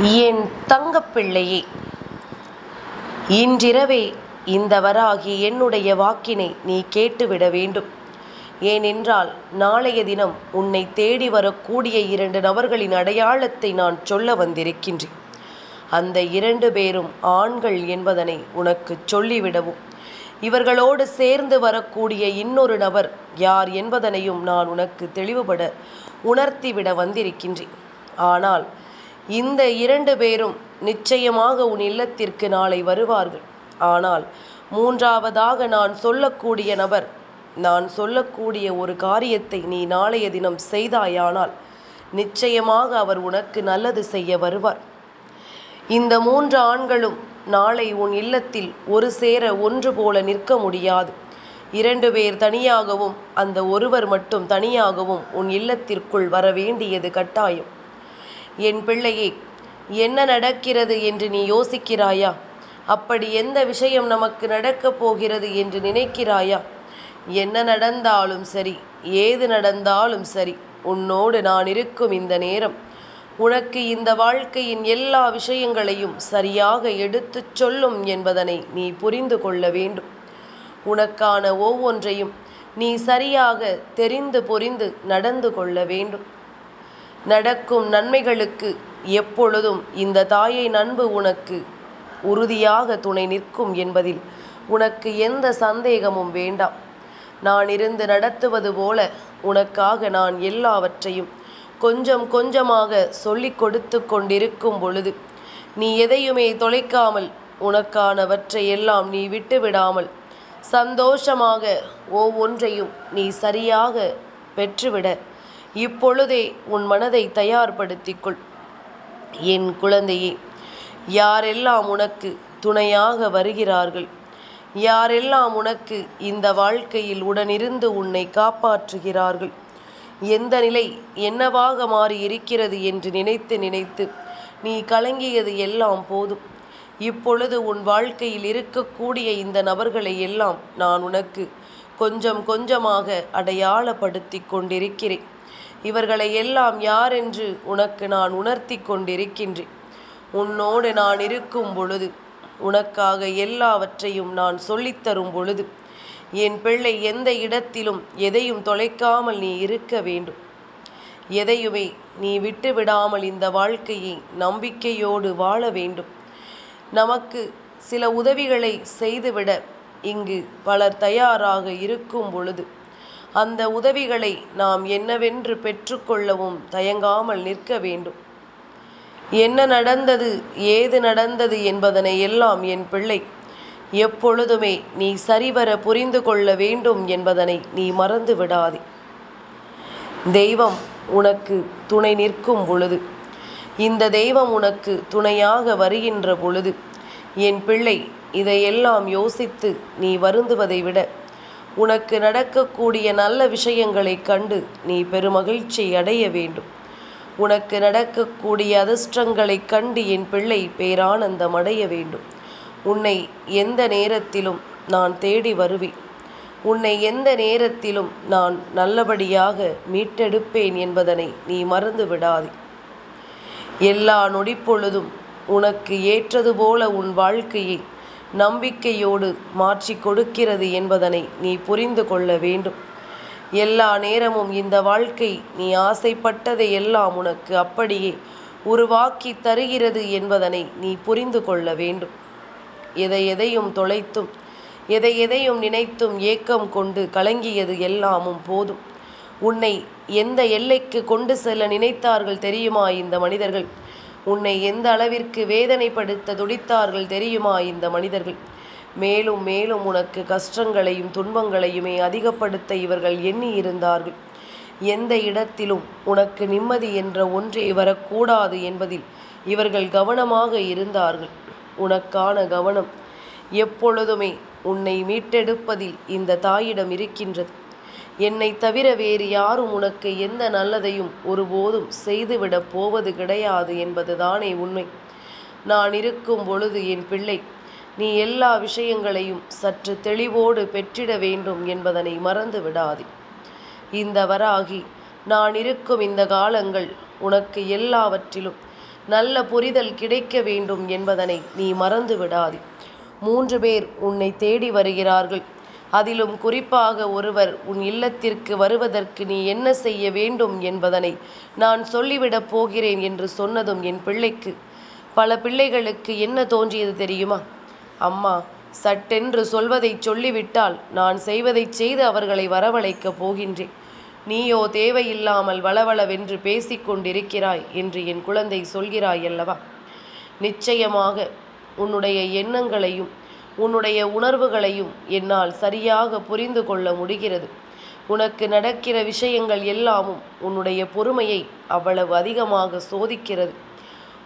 என் தங்கப்பிள்ளையே இன்றிரவே இந்த வராகி என்னுடைய வாக்கினை நீ கேட்டுவிட வேண்டும். ஏனென்றால் நாளைய தினம் உன்னை தேடி வரக்கூடிய இரண்டு நபர்களின் அடையாளத்தை நான் சொல்ல வந்திருக்கின்றேன். அந்த இரண்டு பேரும் ஆண்கள் என்பதனை உனக்கு சொல்லிவிடவும். இவர்களோடு சேர்ந்து வரக்கூடிய இன்னொரு நபர் யார் என்பதனையும் நான் உனக்கு தெளிவுபட உணர்த்திவிட வந்திருக்கின்றேன். ஆனால் இந்த இரண்டு பேரும் நிச்சயமாக உன் இல்லத்திற்கு நாளை வருவார்கள். ஆனால் மூன்றாவதாக நான் சொல்லக்கூடிய நபர் நான் சொல்லக்கூடிய ஒரு காரியத்தை நீ நாளைய தினம் செய்தாயானால் நிச்சயமாக அவர் உனக்கு நல்லது செய்ய வருவார். இந்த மூன்று ஆண்களும் நாளை உன் இல்லத்தில் ஒரு சேர ஒன்று போல நிற்க முடியாது. இரண்டு பேர் தனியாகவும் அந்த ஒருவர் மட்டும் தனியாகவும் உன் இல்லத்திற்குள் வர வேண்டியது கட்டாயம். என் பிள்ளையே என்ன நடக்கிறது என்று நீ யோசிக்கிறாயா? அப்படி எந்த விஷயம் நமக்கு நடக்கப் போகிறது என்று நினைக்கிறாயா? என்ன நடந்தாலும் சரி ஏது நடந்தாலும் சரி உன்னோடு நான் இருக்கும் இந்த நேரம். உனக்கு இந்த வாழ்க்கையின் எல்லா விஷயங்களையும் சரியாக எடுத்துச் சொல்லும் என்பதனை நீ புரிந்து கொள்ள வேண்டும். உனக்கான ஒவ்வொன்றையும் நீ சரியாக தெரிந்து புரிந்து நடந்து கொள்ள வேண்டும். நடக்கும் நன்மைகளுக்கு எப்பொழுதும் இந்த தாயை நண்பு உனக்கு உறுதியாக துணை நிற்கும் என்பதில் உனக்கு எந்த சந்தேகமும் வேண்டாம். நான் இருந்து நடத்துவது போல உனக்காக நான் எல்லாவற்றையும் கொஞ்சம் கொஞ்சமாக சொல்லிக் கொடுத்து கொண்டிருக்கும் பொழுது நீ எதையுமே தொலைக்காமல் உனக்கானவற்றை எல்லாம் நீ விட்டு விடாமல் சந்தோஷமாக ஒவ்வொன்றையும் நீ சரியாக பெற்றுவிட இப்பொழுதே உன் மனதை தயார்படுத்திக்கொள். என் குழந்தையே யாரெல்லாம் உனக்கு துணையாக வருகிறார்கள்? யாரெல்லாம் உனக்கு இந்த வாழ்க்கையில் உடனிருந்து உன்னை காப்பாற்றுகிறார்கள்? எந்த நிலை என்னவாக மாறி இருக்கிறது என்று நினைத்து நினைத்து நீ கலங்கியது எல்லாம் போதும். இப்பொழுது உன் வாழ்க்கையில் இருக்கக்கூடிய இந்த நபர்களை எல்லாம் நான் உனக்கு கொஞ்சம் கொஞ்சமாக அடையாளப்படுத்தி கொண்டிருக்கிறேன். இவர்களை எல்லாம் யாரென்று உனக்கு நான் உணர்த்தி கொண்டிருக்கின்றேன். உன்னோடு நான் இருக்கும் பொழுது உனக்காக எல்லாவற்றையும் நான் சொல்லித்தரும் பொழுது என் பிள்ளை எந்த இடத்திலும் எதையும் தொலைக்காமல் நீ இருக்க வேண்டும். எதையுமே நீ விட்டு விடாமல் இந்த வாழ்க்கையை நம்பிக்கையோடு வாழ வேண்டும். நமக்கு சில உதவிகளை செய்துவிட இங்கு பலர் தயாராக இருக்கும் பொழுது அந்த உதவிகளை நாம் என்னவென்று பெற்றுக்கொள்ளவும் தயங்காமல் நிற்க வேண்டும். என்ன நடந்தது ஏது நடந்தது என்பதனை எல்லாம் என் பிள்ளை எப்பொழுதுமே நீ சரிவர புரிந்து கொள்ள வேண்டும் என்பதனை நீ மறந்து விடாதே. தெய்வம் உனக்கு துணை நிற்கும் பொழுது இந்த தெய்வம் உனக்கு துணையாக வருகின்ற பொழுது என் பிள்ளை இதையெல்லாம் யோசித்து நீ வருந்துவதை விட உனக்கு நடக்கக்கூடிய நல்ல விஷயங்களை கண்டு நீ பெருமகிழ்ச்சி அடைய வேண்டும். உனக்கு நடக்கக்கூடிய அதிர்ஷ்டங்களை கண்டு என் பிள்ளை பேரானந்தம் அடைய வேண்டும். உன்னை எந்த நேரத்திலும் நான் தேடி வருவேன். உன்னை எந்த நேரத்திலும் நான் நல்லபடியாக மீட்டெடுப்பேன் என்பதனை நீ மறந்து விடாதே. எல்லா நொடிப்பொழுதும் உனக்கு ஏற்றது போல உன் வாழ்க்கையை நம்பிக்கையோடு மாற்றி கொடுக்கிறது என்பதனை நீ புரிந்து கொள்ள வேண்டும். எல்லா நேரமும் இந்த வாழ்க்கை நீ ஆசைப்பட்டதை எல்லாம் உனக்கு அப்படியே உருவாக்கி தருகிறது என்பதனை நீ புரிந்து கொள்ள வேண்டும். எதை எதையும் தொலைத்தும் எதை எதையும் நினைத்தும் ஏக்கம் கொண்டு கலங்கியது எல்லாமும் போதும். உன்னை எந்த எல்லைக்கு கொண்டு செல்ல நினைத்தார்கள் தெரியுமா இந்த மனிதர்கள்? உன்னை எந்த அளவிற்கு வேதனைப்படுத்த துடித்தார்கள் தெரியுமா இந்த மனிதர்கள்? மேலும் மேலும் உனக்கு கஷ்டங்களையும் துன்பங்களையுமே அதிகப்படுத்த இவர்கள் எண்ணி இருந்தார்கள் எந்த இடத்திலும் உனக்கு நிம்மதி என்ற ஒன்றே வரக்கூடாது என்பதில் இவர்கள் கவனமாக இருந்தார்கள். உனக்கான கவனம் எப்பொழுதுமே உன்னை மீட்டெடுப்பதில் இந்த தாயிடம் இருக்கின்றது. என்னை தவிர வேறு யாரும் உனக்கு எந்த நல்லதையும் ஒருபோதும் செய்துவிடப் போவது கிடையாது என்பதுதானே உண்மை. நான் இருக்கும் பொழுது என் பிள்ளை நீ எல்லா விஷயங்களையும் சற்று தெளிவோடு பெற்றிட வேண்டும் என்பதனை மறந்து விடாதே. இந்த வராகி நான் இருக்கும் இந்த காலங்கள் உனக்கு எல்லாவற்றிலும் நல்ல புரிதல் கிடைக்க வேண்டும் என்பதனை நீ மறந்து விடாதே. மூன்று பேர் உன்னை தேடி வருகிறார்கள். அதிலும் குறிப்பாக ஒருவர் உன் இல்லத்திற்கு வருவதற்கு நீ என்ன செய்ய வேண்டும் என்பதனை நான் சொல்லிவிடப் போகிறேன் என்று சொன்னதும் என் பிள்ளைக்கு. பல பிள்ளைகளுக்கு என்ன தோன்றியது தெரியுமா? அம்மா சட்டென்று சொல்வதை சொல்லிவிட்டால் நான் செய்வதைச் செய்து அவர்களை வரவழைக்கப் போகின்றேன். நீயோ தேவையில்லாமல் வளவளவென்று பேசிக் கொண்டிருக்கிறாய் என்று என் குழந்தை சொல்கிறாய் அல்லவா? நிச்சயமாக உன்னுடைய எண்ணங்களையும் உன்னுடைய உணர்வுகளையும் என்னால் சரியாக புரிந்து கொள்ள முடிகிறது. உனக்கு நடக்கிற விஷயங்கள் எல்லாமும் உன்னுடைய பொறுமையை அவ்வளவு அதிகமாக சோதிக்கிறது.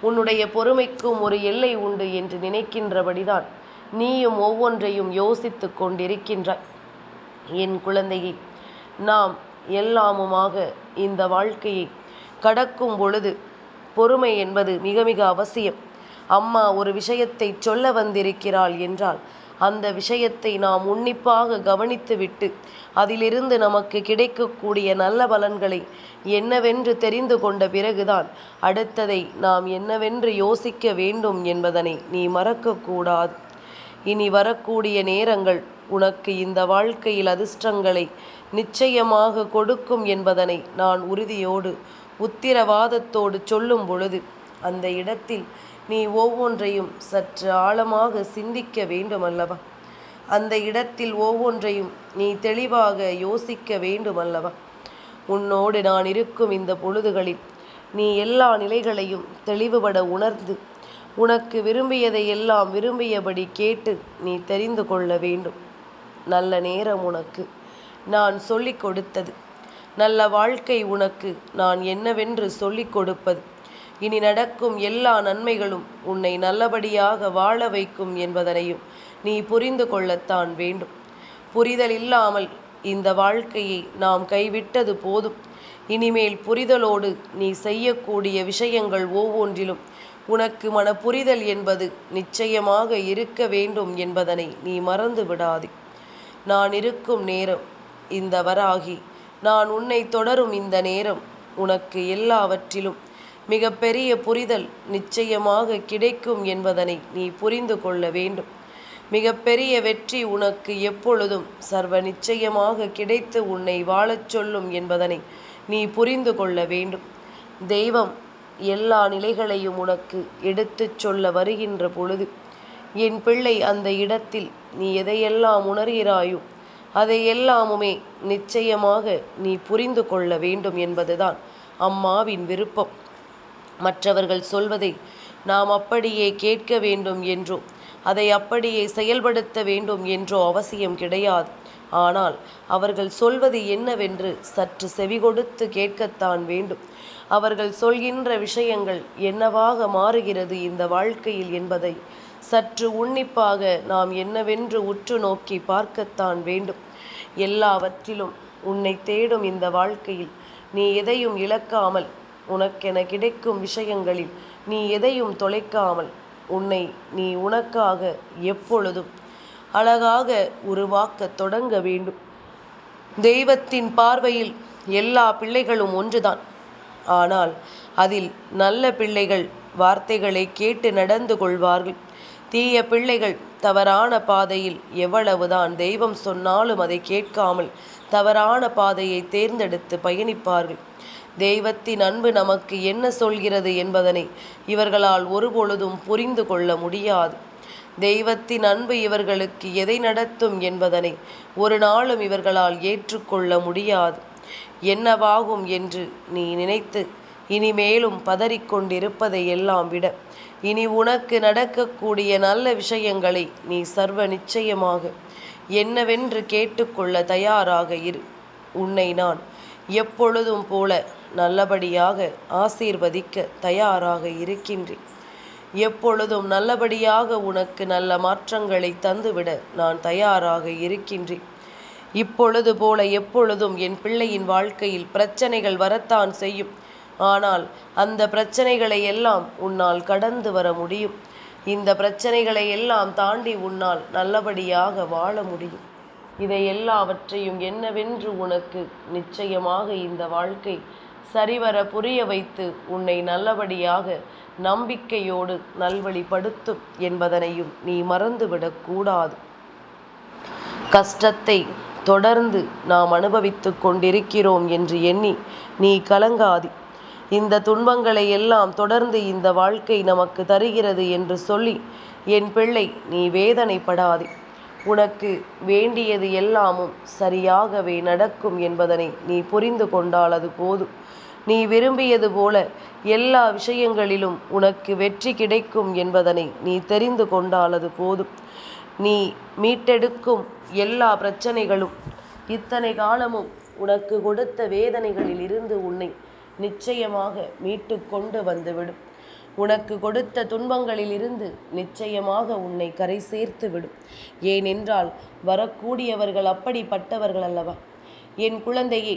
உன்னுடைய பொறுமைக்கும் ஒரு எல்லை உண்டு என்று நினைக்கின்றபடிதான் நீயும் ஒவ்வொன்றையும் யோசித்து கொண்டிருக்கின்றாய். என் குழந்தையை நாம் எல்லாமுமாக இந்த வாழ்க்கையை கடக்கும் பொழுது பொறுமை என்பது மிக மிக அவசியம். அம்மா ஒரு விஷயத்தை சொல்ல வந்திருக்கிறாள் என்றால் அந்த விஷயத்தை நாம் உன்னிப்பாக கவனித்துவிட்டு அதிலிருந்து நமக்கு கிடைக்கக்கூடிய நல்ல பலன்களை என்னவென்று தெரிந்து கொண்ட பிறகுதான் அடுத்ததை நாம் என்னவென்று யோசிக்க வேண்டும் என்பதனை நீ மறக்கக்கூடாது. இனி வரக்கூடிய நேரங்கள் உனக்கு இந்த வாழ்க்கையில் அதிர்ஷ்டங்களை நிச்சயமாக கொடுக்கும் என்பதனை நான் உறுதியோடு உத்திரவாதத்தோடு சொல்லும் பொழுது அந்த இடத்தில் நீ ஒவ்வொன்றையும் சற்று ஆழமாக சிந்திக்க வேண்டுமல்லவா? அந்த இடத்தில் ஒவ்வொன்றையும் நீ தெளிவாக யோசிக்க வேண்டுமல்லவா? உன்னோடு நான் இருக்கும் இந்த பொழுதுகளில் நீ எல்லா நிலைகளையும் தெளிவுபட உணர்ந்து உனக்கு விரும்பியதை எல்லாம் விரும்பியபடி கேட்டு நீ தெரிந்து கொள்ள வேண்டும். நல்ல நேரம் உனக்கு. நான் சொல்லிக் கொடுத்தது. நல்ல வாழ்க்கை உனக்கு. நான் என்னவென்று சொல்லிக் கொடுப்பது. இனி நடக்கும் எல்லா நன்மைகளும் உன்னை நல்லபடியாக வாழ வைக்கும் என்பதனையும் நீ புரிந்து கொள்ளத்தான் வேண்டும். புரிதல் இல்லாமல் இந்த வாழ்க்கையை நாம் கைவிட்டது போதும். இனிமேல் புரிதலோடு நீ செய்யக்கூடிய விஷயங்கள் ஒவ்வொன்றிலும் உனக்கு மன புரிதல் என்பது நிச்சயமாக இருக்க வேண்டும் என்பதனை நீ மறந்து விடாதே. நான் இருக்கும் நேரம் இந்த வராகி. நான் உன்னை தொடரும் இந்த நேரம் உனக்கு எல்லாவற்றிலும் மிகப்பெரிய புரிதல் நிச்சயமாக கிடைக்கும் என்பதனை நீ புரிந்து கொள்ள வேண்டும். மிகப்பெரிய வெற்றி உனக்கு எப்பொழுதும் சர்வ நிச்சயமாக கிடைத்து உன்னை வாழச் சொல்லும் என்பதனை நீ புரிந்து கொள்ள வேண்டும். தெய்வம் எல்லா நிலைகளையும் உனக்கு எடுத்துச் சொல்ல வருகின்ற பொழுது என் பிள்ளை அந்த இடத்தில் நீ எதையெல்லாம் உணர்கிறாயோ அதையெல்லாமுமே நிச்சயமாக நீ புரிந்து கொள்ள வேண்டும் என்பதுதான் அம்மாவின் விருப்பம். மற்றவர்கள் சொல்வதை நாம் அப்படியே கேட்க வேண்டும் என்றோ அதை அப்படியே செயல்படுத்த வேண்டும் என்றோ அவசியம் கிடையாது. ஆனால் அவர்கள் சொல்வது என்னவென்று சற்று செவிகொடுத்து கேட்கத்தான் வேண்டும். அவர்கள் சொல்கின்ற விஷயங்கள் என்னவாக மாறுகிறது இந்த வாழ்க்கையில் என்பதை சற்று உன்னிப்பாக நாம் என்னவென்று உற்று நோக்கி பார்க்கத்தான் வேண்டும். எல்லாவற்றிலும் உன்னை தேடும் இந்த வாழ்க்கையில் நீ எதையும் இழக்காமல் உனக்கென கிடைக்கும் விஷயங்களில் நீ எதையும் தொலைக்காமல் உன்னை நீ உனக்காக எப்பொழுதும் அழகாக உருவாக்க தொடங்க வேண்டும். தெய்வத்தின் பார்வையில் எல்லா பிள்ளைகளும் ஒன்றுதான். ஆனால் அதில் நல்ல பிள்ளைகள் வார்த்தைகளை கேட்டு நடந்து கொள்வார்கள். தீய பிள்ளைகள் தவறான பாதையில் எவ்வளவுதான் தெய்வம் சொன்னாலும் அதை கேட்காமல் தவறான பாதையை தேர்ந்தெடுத்து பயணிப்பார்கள். தெய்வத்தின் அன்பு நமக்கு என்ன சொல்கிறது என்பதனை இவர்களால் ஒருபொழுதும் புரிந்து கொள்ள முடியாது. தெய்வத்தின் அன்பு இவர்களுக்கு எதை நடத்தும் என்பதனை ஒரு நாளும் இவர்களால் ஏற்றுக்கொள்ள முடியாது. என்னவாகும் என்று நீ நினைத்து இனிமேலும் பதறிக்கொண்டிருப்பதை எல்லாம் விட இனி உனக்கு நடக்கக்கூடிய நல்ல விஷயங்களை நீ சர்வ நிச்சயமாக என்னவென்று கேட்டுக்கொள்ள தயாராக இரு. உன்னை நான் எப்பொழுதும் போல நல்லபடியாக ஆசீர்வதிக்க தயாராக இருக்கின்றேன். எப்பொழுதும் நல்லபடியாக உனக்கு நல்ல மாற்றங்களை தந்துவிட நான் தயாராக இருக்கின்றேன். இப்பொழுது போல எப்பொழுதும் என் பிள்ளையின் வாழ்க்கையில் பிரச்சனைகள் வரத்தான் செய்யும். ஆனால் அந்த பிரச்சனைகளை எல்லாம் உன்னால் கடந்து வர முடியும். இந்த பிரச்சனைகளை எல்லாம் தாண்டி உன்னால் நல்லபடியாக வாழ முடியும். இதை எல்லாவற்றையும் என்னவென்று உனக்கு நிச்சயமாக இந்த வாழ்க்கை சரிவர புரிய வைத்து உன்னை நல்லபடியாக நம்பிக்கையோடு நல்வழிப்படுத்தும் என்பதனையும் நீ மறந்துவிடக் கூடாது. கஷ்டத்தை தொடர்ந்து நாம் அனுபவித்துக் கொண்டிருக்கிறோம் என்று எண்ணி நீ கலங்காதி. இந்த துன்பங்களை எல்லாம் தொடர்ந்து இந்த வாழ்க்கை நமக்கு தருகிறது என்று சொல்லி என் பிள்ளை நீ வேதனைப்படாதே. உனக்கு வேண்டியது எல்லாமும் சரியாகவே நடக்கும் என்பதனை நீ புரிந்து கொண்டால் அது போதும். நீ விரும்பியது போல எல்லா விஷயங்களிலும் உனக்கு வெற்றி கிடைக்கும் என்பதனை நீ தெரிந்து கொண்டால் அது போதும். நீ மீட்டெடுக்கும் எல்லா பிரச்சனைகளும் இத்தனை காலமும் உனக்கு கொடுத்த வேதனைகளில் இருந்து உன்னை நிச்சயமாக மீட்டு கொண்டு வந்துவிடும். உனக்கு கொடுத்த துன்பங்களில் இருந்து நிச்சயமாக உன்னை கரை சேர்த்து விடும். ஏனென்றால் வரக்கூடியவர்கள் அப்படிப்பட்டவர்கள் அல்லவா? என் குழந்தையே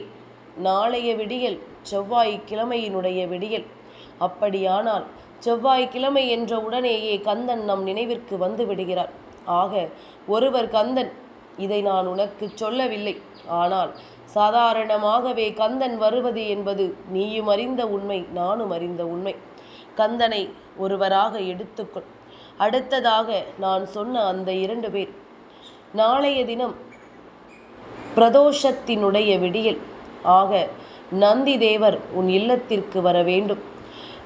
நாளைய விடியல் செவ்வாய்க்கிழமையினுடைய விடியல். அப்படியானால் செவ்வாய் கிழமை என்ற உடனேயே கந்தன் நம் நினைவிற்கு வந்து விடுகிறார். ஆக ஒருவர் கந்தன் இதை நான் உனக்கு சொல்லவில்லை. ஆனால் சாதாரணமாகவே கந்தன் வருவது என்பது நீயும் அறிந்த உண்மை நானும் அறிந்த உண்மை. கந்தனை ஒருவராக எடுத்துக்கொள். அடுத்ததாக நான் சொன்ன அந்த இரண்டு பேர். நாளைய தினம் பிரதோஷத்தினுடைய விடியல். ஆக நந்தி தேவர் உன் இல்லத்திற்கு வர வேண்டும்.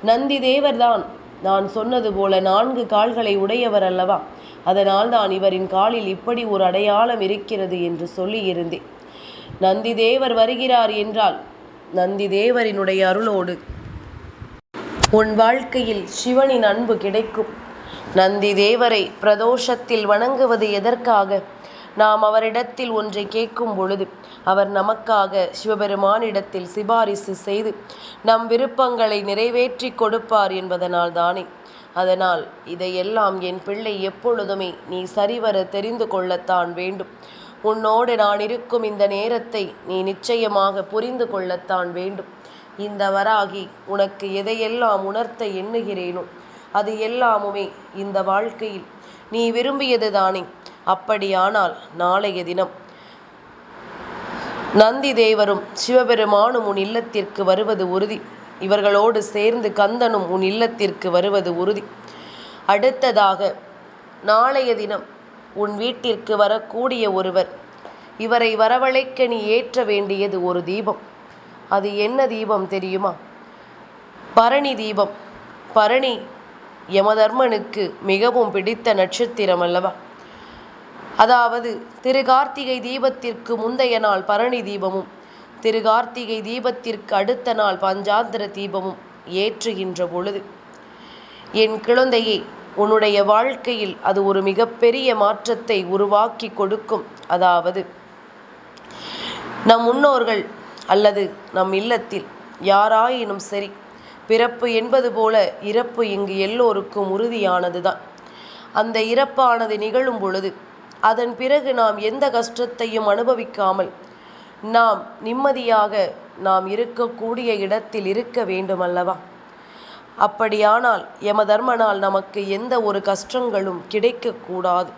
நந்தி தேவர்தான் நான் சொன்னது போல நான்கு கால்களை உடையவர் அல்லவா? அதனால் தான் இவரின் காலில் இப்படி ஒரு அடையாளம் இருக்கிறது என்று சொல்லியிருந்தேன். நந்தி தேவர் வருகிறார் என்றால் நந்தி தேவரினுடைய அருளோடு உன் வாழ்க்கையில் சிவனின் அன்பு கிடைக்கும். நந்தி தேவரை பிரதோஷத்தில் வணங்குவது எதற்காக? நாம் அவரிடத்தில் ஒன்றை கேட்கும் பொழுது அவர் நமக்காக சிவபெருமானிடத்தில் சிபாரிசு செய்து நம் விருப்பங்களை நிறைவேற்றி கொடுப்பார் என்பதனால் தானே. அதனால் இதையெல்லாம் என் பிள்ளை எப்பொழுதுமே நீ சரிவர தெரிந்து கொள்ளத்தான் வேண்டும். உன்னோடு நான் இருக்கும் இந்த நேரத்தை நீ நிச்சயமாக புரிந்து கொள்ளத்தான் வேண்டும். இந்த வராகி உனக்கு எதையெல்லாம் உணர்த்த எண்ணுகிறேனோ அது எல்லாமுமே இந்த வாழ்க்கையில் நீ விரும்பியது தானே. அப்படியானால் நாளைய தினம் நந்தி தேவரும் சிவபெருமானும் உன் இல்லத்திற்கு வருவது உறுதி. இவர்களோடு சேர்ந்து கந்தனும் உன் இல்லத்திற்கு வருவது உறுதி. அடுத்ததாக நாளைய தினம் உன் வீட்டிற்கு வரக்கூடிய ஒருவர் இவரை வரவழைக்க நீ ஏற்ற வேண்டியது ஒரு தீபம். அது என்ன தீபம் தெரியுமா? பரணி தீபம். பரணி யமதர்மனுக்கு மிகவும் பிடித்த நட்சத்திரம் அல்லவா? அதாவது திரு கார்த்திகை தீபத்திற்கு முந்தைய நாள் பரணி தீபமும் திரு கார்த்திகை தீபத்திற்கு அடுத்த நாள் பஞ்சாந்திர தீபமும் ஏற்றுகின்ற பொழுது என் குழந்தையை உன்னுடைய வாழ்க்கையில் அது ஒரு மிகப்பெரிய மாற்றத்தை உருவாக்கி கொடுக்கும். அதாவது நம் முன்னோர்கள் அல்லது நம் இல்லத்தில் யாராயினும் சரி பிறப்பு என்பது போல இறப்பு இங்கு எல்லோருக்கும் உறுதியானதுதான். அந்த இறப்பானது நிகழும் பொழுது அதன் பிறகு நாம் எந்த கஷ்டத்தையும் அனுபவிக்காமல் நாம் நிம்மதியாக நாம் இருக்கக்கூடிய இடத்தில் இருக்க வேண்டும் அல்லவா அப்படியானால் யமதர்மனால் நமக்கு எந்த ஒரு கஷ்டங்களும் கிடைக்கக்கூடாது.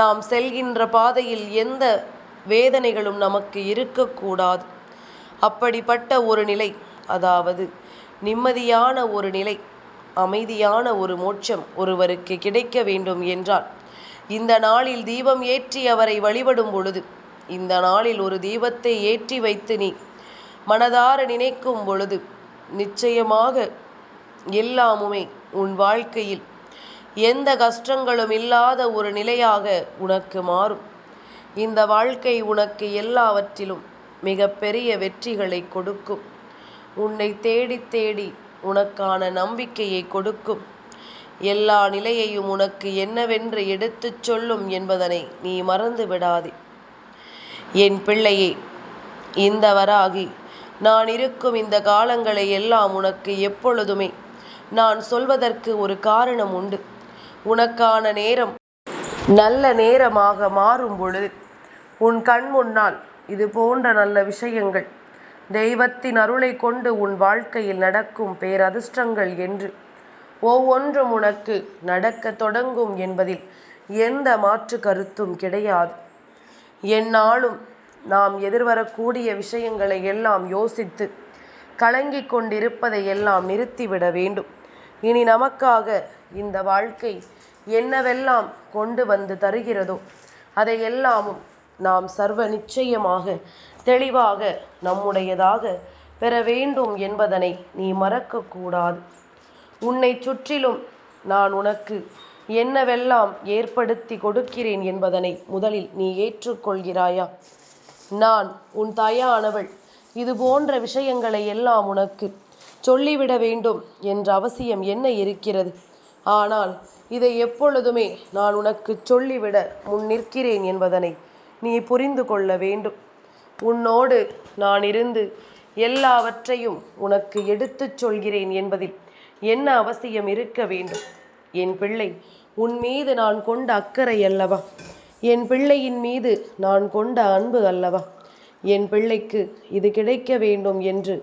நாம் செல்கின்ற பாதையில் எந்த வேதனைகளும் நமக்கு இருக்கக்கூடாது. அப்படிப்பட்ட ஒரு நிலை அதாவது நிம்மதியான ஒரு நிலை அமைதியான ஒரு மோட்சம் ஒருவருக்கு கிடைக்க வேண்டும் என்றால் இந்த நாளில் தீபம் ஏற்றி அவரை வழிபடும் பொழுது இந்த நாளில் ஒரு தீபத்தை ஏற்றி வைத்து நீ மனதார நினைக்கும் பொழுது நிச்சயமாக எல்லாமுமே உன் வாழ்க்கையில் எந்த கஷ்டங்களும் இல்லாத ஒரு நிலையாக உனக்கு மாறும். இந்த வாழ்க்கை உனக்கு எல்லாவற்றிலும் மிகப்பெரிய வெற்றிகளை கொடுக்கும். உன்னை தேடி தேடி உனக்கான நம்பிக்கையை கொடுக்கும். எல்லா நிலையையும் உனக்கு என்னவென்று எடுத்துச் சொல்லும் என்பதனை நீ மறந்து விடாதே. என் பிள்ளையே இந்த வராகி நான் இருக்கும் இந்த காலங்களை எல்லாம் உனக்கு எப்பொழுதுமே நான் சொல்வதற்கு ஒரு காரணம் உண்டு. உனக்கான நேரம் நல்ல நேரமாக மாறும் பொழுது உன் கண் முன்னால் இது போன்ற நல்ல விஷயங்கள். தெய்வத்தின் அருளை கொண்டு உன் வாழ்க்கையில் நடக்கும் பேரதிர்ஷ்டங்கள் என்று. ஒவ்வொன்றும் உனக்கு நடக்க தொடங்கும் என்பதில் எந்த மாற்று கருத்தும் கிடையாது. எந்நாளும் நாம் எதிர்வரக்கூடிய விஷயங்களை எல்லாம் யோசித்து கலங்கி கொண்டிருப்பதை எல்லாம் நிறுத்திவிட வேண்டும். இனி நமக்காக இந்த வாழ்க்கை என்னவெல்லாம் கொண்டு வந்து தருகிறதோ அதையெல்லாமும் நாம் சர்வ நிச்சயமாக தெளிவாக நம்முடையதாக பெற வேண்டும் என்பதனை நீ மறக்கக்கூடாது. உன்னை சுற்றிலும் நான் உனக்கு என்னவெல்லாம் ஏற்படுத்தி கொடுக்கிறேன் என்பதனை முதலில் நீ ஏற்றுக்கொள்கிறாயா? நான் உன் தாயானவள். இது போன்ற விஷயங்களை எல்லாம் உனக்கு சொல்லிவிட வேண்டும் என்ற அவசியம் என்ன இருக்கிறது? ஆனால் இதை எப்பொழுதுமே நான் உனக்கு சொல்லிவிட முன் நிற்கிறேன் என்பதனை நீ புரிந்து கொள்ள வேண்டும். உன்னோடு நான் இருந்து எல்லாவற்றையும் உனக்கு எடுத்துச் சொல்கிறேன் என்பதில் என்ன அவசியம் இருக்க வேண்டும்? என் பிள்ளை உன் மீது நான் கொண்ட அக்கறை அல்லவா? என் பிள்ளையின் மீது நான் கொண்ட அன்பு அல்லவா? என் பிள்ளைக்கு இது கிடைக்க வேண்டும் என்று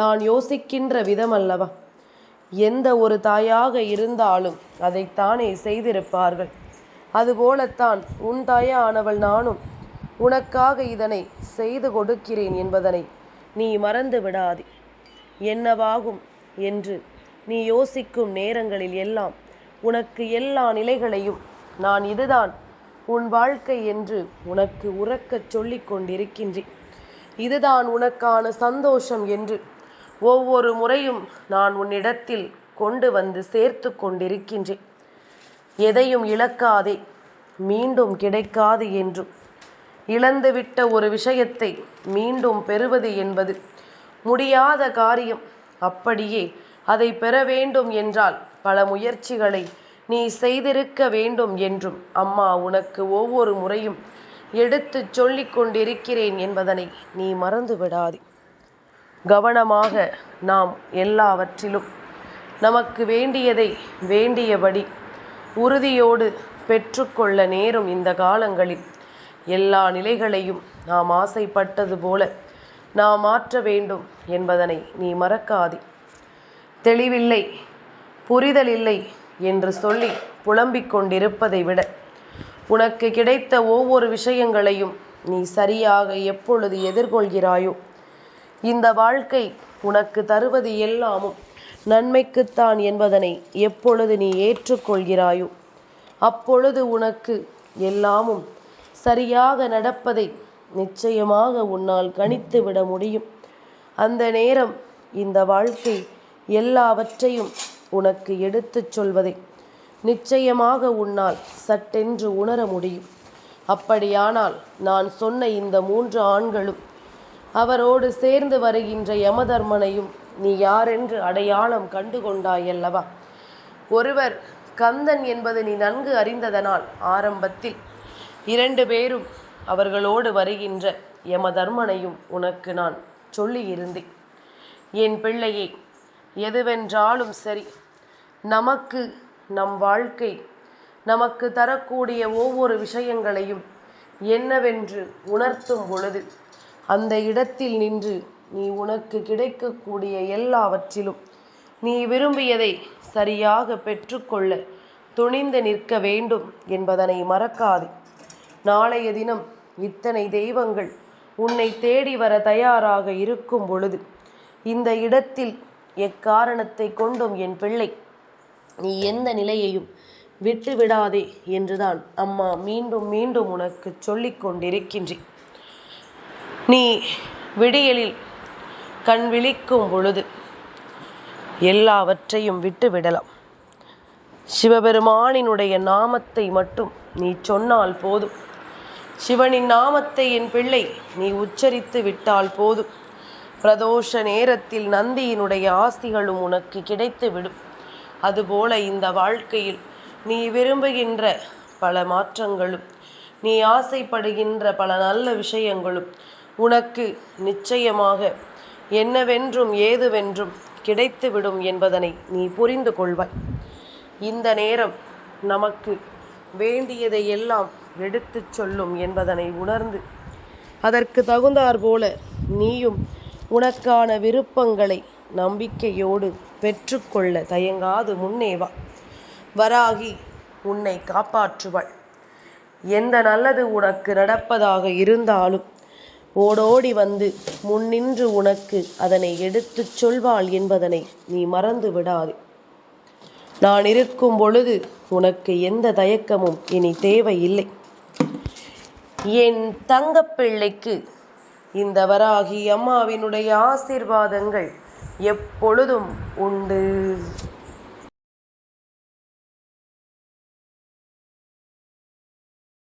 நான் யோசிக்கின்ற விதம் அல்லவா? எந்த ஒரு தாயாக இருந்தாலும் அதைத்தானே செய்திருப்பார்கள். அதுபோலத்தான் உன் தாயானவள் நானும் உனக்காக இதனை செய்து கொடுக்கிறேன் என்பதனை நீ மறந்து விடாதே. என்னவாகும் என்று நீ யோசிக்கும் நேரங்களில் எல்லாம் உனக்கு எல்லா நிலைகளையும் நான் இதுதான் உன் வாழ்க்கை என்று உனக்கு உறக்கச் சொல்லிக் கொண்டிருக்கின்றேன். இதுதான் உனக்கான சந்தோஷம் என்று ஒவ்வொரு முறையும் நான் உன்னிடத்தில் கொண்டு வந்து சேர்த்து கொண்டிருக்கின்றேன். எதையும் இழக்காதே மீண்டும் கிடைக்காது என்றும் இழந்துவிட்ட ஒரு விஷயத்தை மீண்டும் பெறுவது என்பது முடியாத காரியம். அப்படியே அதை பெற வேண்டும் என்றால் பல முயற்சிகளை நீ செய்திருக்க வேண்டும் என்றும் அம்மா உனக்கு ஒவ்வொரு முறையும் எடுத்துச் சொல்லிக் கொண்டிருக்கிறேன் என்பதனை நீ மறந்து விடாதே கவனமாக நாம் எல்லாவற்றிலும் நமக்கு வேண்டியதை வேண்டியபடி உறுதியோடு பெற்றுக்கொள்ள நேரும் இந்த காலங்களில். எல்லா நிலைகளையும் நாம் ஆசைப்பட்டது போல நாம் மாற்ற வேண்டும் என்பதனை நீ மறக்காதே. தெளிவில்லை புரிதல் இல்லை என்று சொல்லி புலம்பிக் கொண்டிருப்பதை விட உனக்கு கிடைத்த ஒவ்வொரு விஷயங்களையும் நீ சரியாக எப்பொழுது எதிர்கொள்கிறாயோ இந்த வாழ்க்கை உனக்கு தருவது எல்லாமும் நன்மைக்குத்தான் என்பதனை எப்பொழுது நீ ஏற்றுக்கொள்கிறாயோ அப்பொழுது உனக்கு எல்லாமும் சரியாக நடப்பதை நிச்சயமாக உன்னால் கணித்து விட முடியும். அந்த நேரம் இந்த வாழ்க்கை எல்லாவற்றையும் உனக்கு எடுத்துச் சொல்வதை. நிச்சயமாக உன்னால் சட்டென்று உணர முடியும். அப்படியானால் நான் சொன்ன இந்த மூன்று ஆண்களும் அவரோடு சேர்ந்து வருகின்ற யமதர்மனையும் நீ யாரென்று அடையாளம் கண்டு கொண்டாயல்லவா ஒருவர் கந்தன் என்பது நீ நன்கு அறிந்ததனால் ஆரம்பத்தில் இரண்டு பேரும் அவர்களோடு வருகின்ற யமதர்மனையும் உனக்கு நான் சொல்லியிருந்தேன். என் பிள்ளையே எதுவென்றாலும் சரி நமக்கு நம் வாழ்க்கை நமக்கு தரக்கூடிய ஒவ்வொரு விஷயங்களையும் என்னவென்று உணர்த்தும் பொழுது அந்த இடத்தில் நின்று நீ உனக்கு கிடைக்கக்கூடிய எல்லாவற்றிலும் நீ விரும்பியதை சரியாக பெற்றுக்கொள்ள துணிந்து நிற்க வேண்டும் என்பதனை மறக்காதே. நாளைய தினம் இத்தனை தெய்வங்கள் உன்னை தேடி வர தயாராக இருக்கும் பொழுது இந்த இடத்தில் எக்காரணத்தை கொண்டும் என் பிள்ளை? நீ எந்த நிலையையும் விட்டு விடாதே என்றுதான் அம்மா மீண்டும் மீண்டும் உனக்கு சொல்லிக் கொண்டிருக்கின்றேன். நீ விடியலில் கண் விழிக்கும் பொழுது எல்லாவற்றையும் விட்டு விடலாம் சிவபெருமானினுடைய நாமத்தை மட்டும் நீ சொன்னால் போதும். சிவனின் நாமத்தை என் பிள்ளை நீ உச்சரித்து விட்டால் போதும். பிரதோஷ நேரத்தில் நந்தியினுடைய ஆஸ்திகளும் உனக்கு கிடைத்து விடும் அதுபோல இந்த வாழ்க்கையில் நீ விரும்புகின்ற பல மாற்றங்களும் நீ ஆசைப்படுகின்ற பல நல்ல விஷயங்களும் உனக்கு நிச்சயமாக என்னவென்றும் ஏதுவென்றும் கிடைத்துவிடும் என்பதனை நீ புரிந்து கொள்வாய். இந்த நேரம் நமக்கு வேண்டியதை எல்லாம் எடுத்துச் சொல்லும் என்பதனை உணர்ந்து அதற்கு தகுந்தாற்போல நீயும் உனக்கான விருப்பங்களை நம்பிக்கையோடு பெற்றுக்கொள்ள தயங்காது முன்னேவா வராகி உன்னை காப்பாற்றுவாள். எந்த நல்லது உனக்கு நடப்பதாக இருந்தாலும் ஓடோடி வந்து முன்னின்று உனக்கு அதனை எடுத்துச் சொல்வாள் என்பதனை நீ மறந்து விடாதே நான் இருக்கும் பொழுது உனக்கு எந்த தயக்கமும் இனி தேவையில்லை. என் தங்கப்பிள்ளைக்கு இந்த வராகி அம்மாவினுடைய ஆசீர்வாதங்கள் எப்பொழுதும் உண்டு.